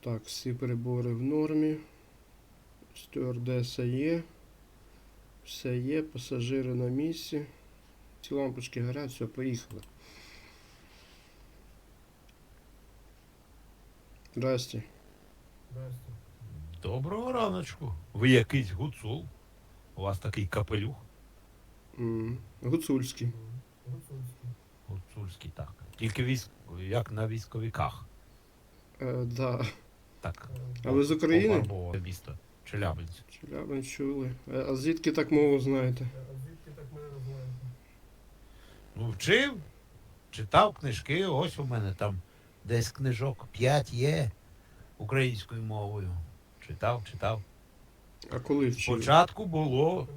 Так, всі прибори в нормі. Стюардеса є. Все є, пасажири на місці. Ці лампочки горять, все, поїхали. Здрасте. Доброго раночку. Ви якийсь гуцул. У вас такий капелюх. М, Гуцульський. Гуцульський, так. Тільки військ, як на військовиках. Е, да. Так. А ви з України? Місто. Челябинськ. Челябин чули. А звідки так мову знаєте? Ну, вчив, читав книжки, ось у мене там десь книжок 5 є українською мовою. Читав, читав. А коли вчили? Спочатку було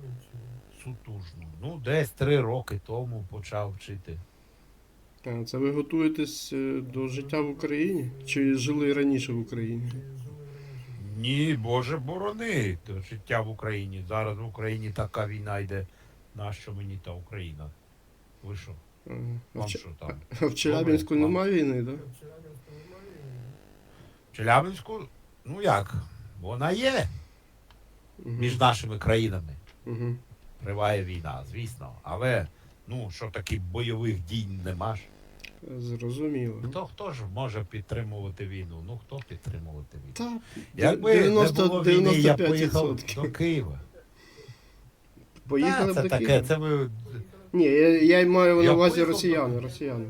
сутужно. Ну, десь три роки тому почав вчити. А, це ви готуєтесь е, до життя в Україні? Чи жили раніше в Україні? Ні, Боже борони, то життя в Україні. Зараз в Україні така війна йде. Нащо мені та Україна? Ви що? Ага. А, в, Вам Ч- що там? а в Челябинську Добре, немає війни, так? В Челябинську, ну як? Вона є між нашими країнами. Триває війна, звісно. Але ну що таких бойових дій нема ж. Зрозуміло. Хто хто ж може підтримувати війну? Ну хто підтримувати війну? Та, Якби 90, не було війни, я 95%. поїхав до Києва. Поїхали Та, б це до таке, Києва. це ви Ні, я, я маю на Я увазі поїхав росіяни, росіяни.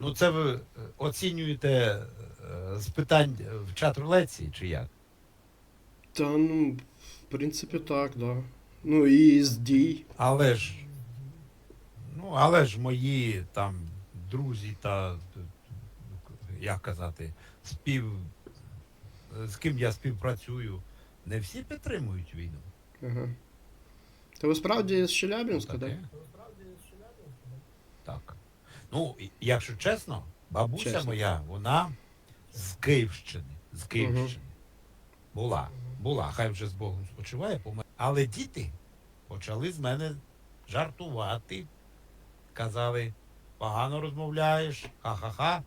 Ну, це ви е, оцінюєте е, з питань в чат рулетці, чи як? Та ну, в принципі, так, да. Ну і з дій. Але ж, ну, але ж мої там друзі та, як казати, спів, з ким я співпрацюю, не всі підтримують війну. Ага. Та ви справді з Челябинська, так? Таке. Так. Ну, і- якщо чесно, бабуся Чесно. моя, вона з Київщини. З Київщини. Була. Була. Хай вже з Богом спочиває, помер. Але діти почали з мене жартувати. Казали, погано розмовляєш, ха-ха-ха.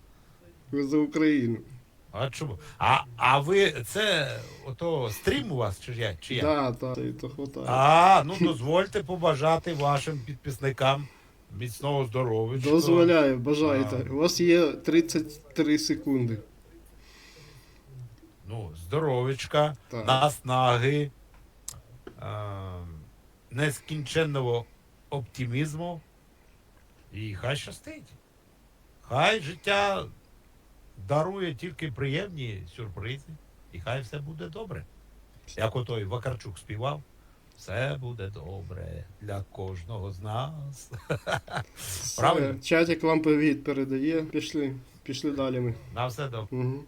Ви за Україну. А чому? А, а ви це ото стрім у вас чи як? Чи як? Так, так, і то хватає. А, ну дозвольте побажати вашим підписникам міцного здоров'я. Дозволяю, бажаєте. А. У вас є 33 секунди. Ну, здоров'ячка, Так. наснаги, нескінченного оптимізму. І хай щастить. Хай життя дарує тільки приємні сюрпризи, і хай все буде добре. Як отой Вакарчук співав, все буде добре для кожного з нас. Правильно. Чатик вам привіт передає. Пішли, пішли далі ми. На все добре. Угу.